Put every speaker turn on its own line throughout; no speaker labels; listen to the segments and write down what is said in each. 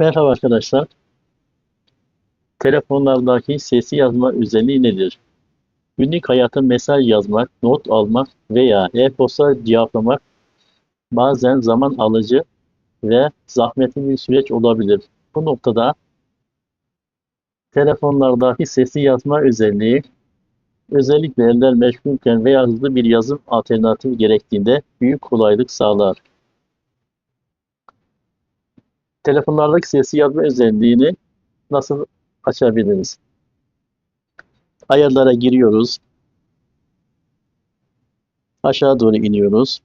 Merhaba arkadaşlar. Telefonlardaki sesli yazma özelliği nedir? Günlük hayata mesaj yazmak, not almak veya e-posta cevaplamak bazen zaman alıcı ve zahmetli bir süreç olabilir. Bu noktada telefonlardaki sesli yazma özelliği özellikle eller meşgulken veya hızlı bir yazım alternatifi gerektiğinde büyük kolaylık sağlar. Telefonlardaki sesli yazma özelliğini nasıl açabiliriz? Ayarlara giriyoruz. Aşağı doğru iniyoruz.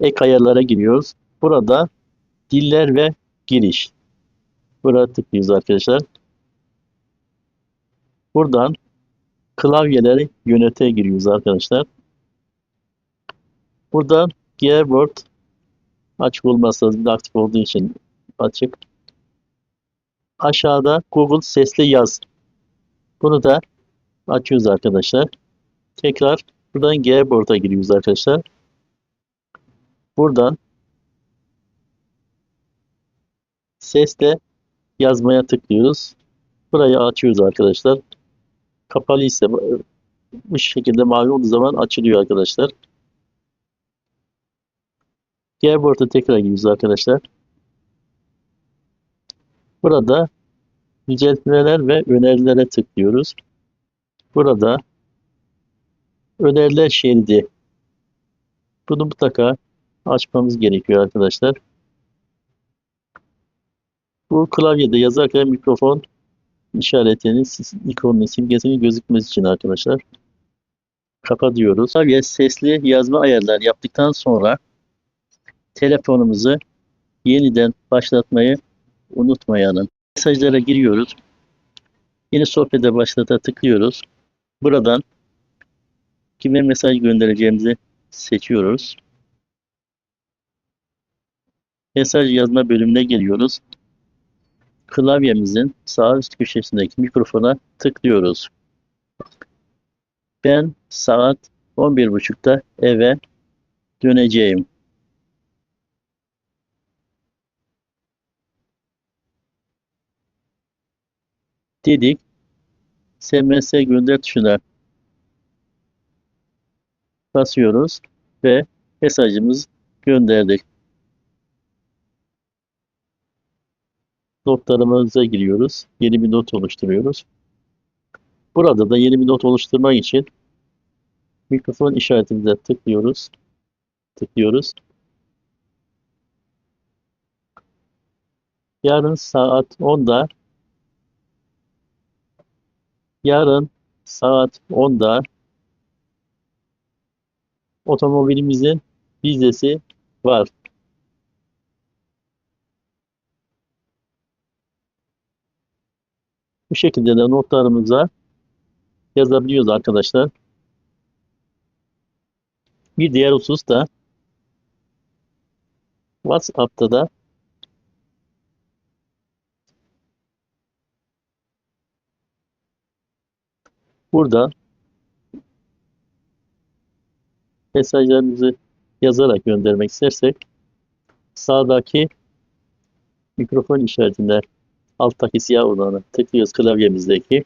Ek ayarlara giriyoruz. Burada diller ve giriş. Buraya tıklıyoruz arkadaşlar. Buradan klavyeleri yönete giriyoruz arkadaşlar. Buradan Gearboard açık olmazsa aktif olduğu için açık. Aşağıda Google sesli yaz. Bunu da açıyoruz arkadaşlar. Tekrar buradan Gearboard'a giriyoruz arkadaşlar. Buradan sesle yazmaya tıklıyoruz. Burayı açıyoruz arkadaşlar. Kapalı ise bu şekilde mavi olduğu zaman açılıyor arkadaşlar. Gearboard'a tekrar giriyoruz arkadaşlar. Burada yüceltmeler ve önerilere tıklıyoruz. Burada öneriler şeridi. Bunu mutlaka açmamız gerekiyor arkadaşlar. Bu klavyede yazarken mikrofon işaretinin ikonunun simgesinin gözükmesi için arkadaşlar. Kapatıyoruz. Klavye sesli yazma ayarlar yaptıktan sonra telefonumuzu yeniden başlatmayı unutmayalım. Mesajlara giriyoruz. Yeni sohbete başlata tıklıyoruz. Buradan kime mesaj göndereceğimizi seçiyoruz. Mesaj yazma bölümüne geliyoruz. Klavyemizin sağ üst köşesindeki mikrofona tıklıyoruz. Ben saat 11.30'da eve döneceğim. Dedik. SMS gönder tuşuna basıyoruz ve mesajımız gönderdik. Notlarımıza giriyoruz. Yeni bir not oluşturuyoruz. Burada da yeni bir not oluşturmak için mikrofon işaretimize tıklıyoruz. Tıklıyoruz. Yarın saat 10'da Yarın saat 10'da otomobilimizin vizesi var. Bu şekilde de notlarımıza yazabiliyoruz arkadaşlar. Bir diğer husus da WhatsApp'ta da Burada mesajlarımızı yazarak göndermek istersek sağdaki mikrofon işaretinde alttaki siyah olanı tıklıyoruz klavyemizdeki.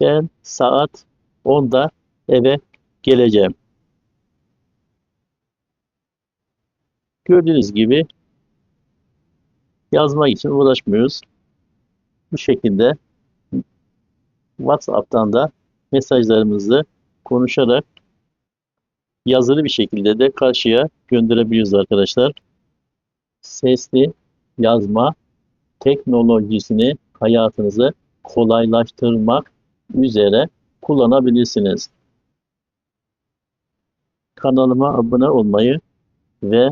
Ben saat 10'da eve geleceğim. Gördüğünüz gibi yazmak için uğraşmıyoruz. Bu şekilde WhatsApp'tan da mesajlarımızı konuşarak yazılı bir şekilde de karşıya gönderebiliyoruz arkadaşlar. Sesli yazma teknolojisini hayatınızı kolaylaştırmak üzere kullanabilirsiniz. Kanalıma abone olmayı ve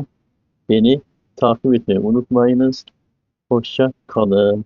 beni takip etmeyi unutmayınız. Hoşça kalın.